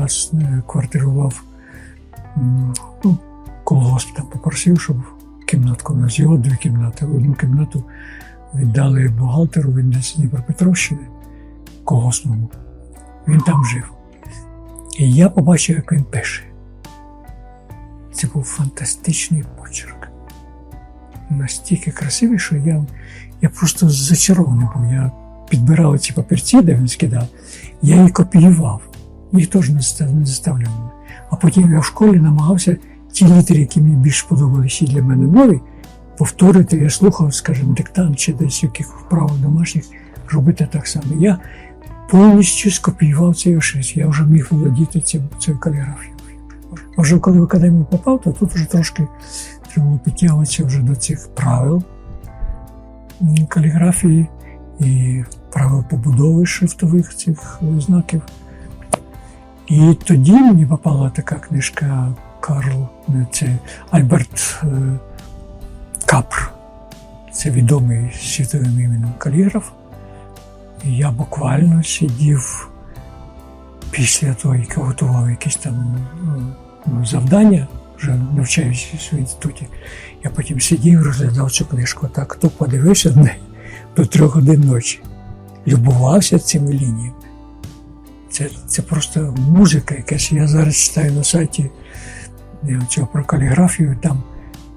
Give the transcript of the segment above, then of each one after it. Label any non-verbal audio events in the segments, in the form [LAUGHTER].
раз е, квартирував ну, колгосп там попросив, щоб кімнатку у нас його дві кімнати. Одну кімнату віддали бухгалтеру, з Дніпропетровщини, колгоспному. Він там жив. І я побачив, як він пише. Це був фантастичний почерк. Настільки красивий, що я, я просто зачарований був. Я підбирав ці папірці, де він скидав, я їх копіював. Їх теж не застав- не. А потім я в школі намагався ті літери, які мені більш подобалися для мене нові, повторити. Я слухав, скажімо, диктант чи десь яких вправ домашніх, робити так само. Я повністю скопіював цей ошиць. Я вже міг володіти цією каліграфією. А вже коли в академію попав, то тут вже трошки треба підтягуватися вже до цих правил каліграфії і правил побудови шрифтових цих е, знаків. І тоді мені попала така книжка Карл, це Альберт е, Капр. Це відомий світовим іменем каліграф. Я буквально сидів після того, як я готував якісь там ну, завдання, вже навчаючись в інституті. Я потім сидів, розглядав цю книжку. Так, хто подивився на [LAUGHS] неї до трьох годин ночі, любувався цими лініями. Це, це просто музика якась. Я зараз читаю на сайті е, цього про каліграфію, там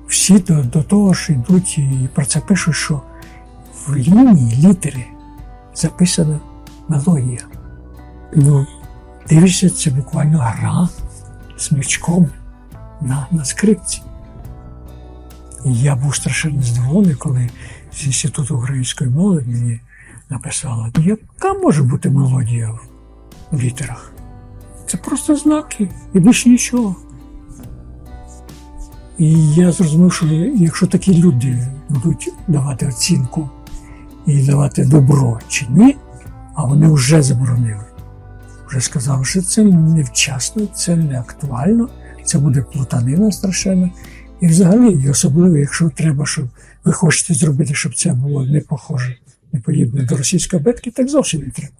всі до, до того ж йдуть і про це пишуть, що в лінії літери записана мелодія. Ну, дивишся, це буквально гра смичком на, на скрипці. Я був страшенно здивований, коли з Інституту української мови мені написала, яка може бути мелодія в літерах? Це просто знаки і більше нічого. І я зрозумів, що якщо такі люди будуть давати оцінку і давати добро чи ні, а вони вже заборонили. Вже сказали, що це невчасно, це не актуально, це буде плутанина страшенна. І взагалі, і особливо, якщо треба, щоб ви хочете зробити, щоб це було не похоже, не подібне до російської бетки, так зовсім не треба.